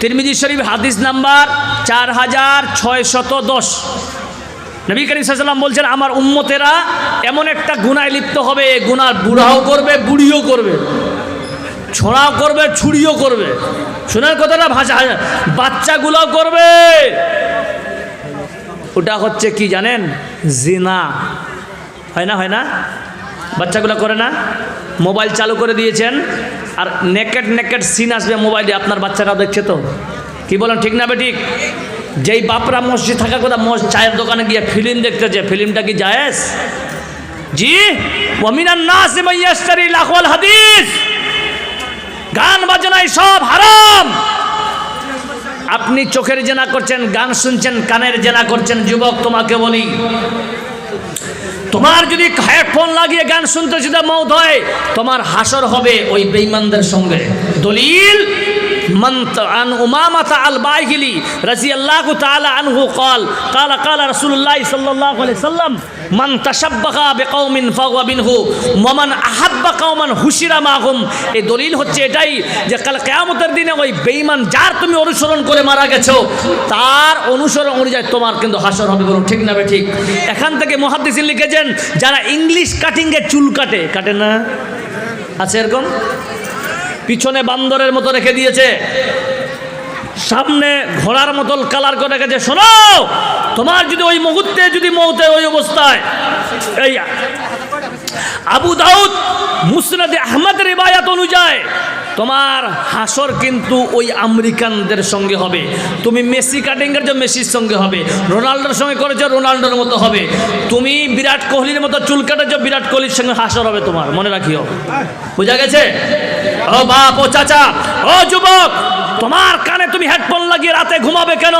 তিরমিজি শরীফ হাদিস নাম্বার চার হাজার ছয়শত দশ। নবী করিম সাল্লাম বলছেন, আমার উম্মতেরা এমন একটা গুনায় লিপ্ত হবে, এ গুনার বুড়াও করবে, বুড়িও করবে, ছোঁড়াও করবে, ছুরিও করবে। শোনার কথাটা ভাষা, বাচ্চাগুলোও করবে। ওটা হচ্ছে কি জানেন? জিনা। হয় না হয় না? বাচ্চাগুলো করে না? মোবাইল চালু করে দিয়েছেন। আর নেকেট নেকেট সিন আসবে মোবাইলে আপনার বাচ্চারা দেখছে তো। কি বলেন, ঠিক না বে ঠিক? যেই বাপরা মসজিদ থাকা কথা চায়ের দোকানে গিয়ে ফিল্ম দেখতেছে ফিল্মটা কি জায়েজ? জি? হাদিস। গান বাজনায় সব হারাম। আপনি চোখের জেনা করছেন, গান শুনছেন, কানের জেনা করছেন, যুবক, তোমাকে বলি তোমার যদি হেডফোন লাগিয়ে গান শুনতে শুধু মৌত হয় তোমার হাসর হবে ওই বেঈমানদের সঙ্গে দলিল من عن أمامة الباهلي رضي الله تعالى عنه قال قال قال رسول الله صلى الله عليه وسلم মান তাসাব্বাকা বেকাউমিন ফাওয়া বিনহু মমান আহাব্বা কাউমান হুশিরা মাহুম। এই দলিল হচ্ছে এটাই যে কাল কেয়ামতের দিনে ওই বেঈমান যার তুমি অনুসরণ করে মারা গেছো, তার অনুসরণ অনুযায়ী তোমার কিন্তু হাসর হবে বলুন, ঠিক না ঠিক? এখান থেকে মহাদিসিন লিখেছেন, যারা ইংলিশ কাটিংয়ে চুল কাটে কাটে না? আছে এরকম? পিছনে বান্দরের মতো রেখে দিয়েছে। সামনে ঘোড়ার মতন কালার করে গেছে শোনো! তোমার যদি ওই মুহূর্তে যদি মৌতে ওই অবস্থায়, এই আবু দাউদ মুসনাদে আহমদ রেবায়াত অনুযায়ী, তোমার হাসর কিন্তু ওই আমেরিকানদের সঙ্গে হবে। তুমি মেসি কাটিংয়ের যে মেসির সঙ্গে হবে। রোনাল্ডোর সঙ্গে করেছ, রোনাল্ডোর মতো হবে। তুমি বিরাট কোহলির মতো চুল কাটেছো, বিরাট কোহলির সঙ্গে হাসর হবে তোমার। মনে রাখিও। বোঝা গেছে? ও বাপ, ও চাচা, ও যুবক! তোমার কানে তুমি হেডফোন লাগিয়ে রাতে ঘুমাবে কেন?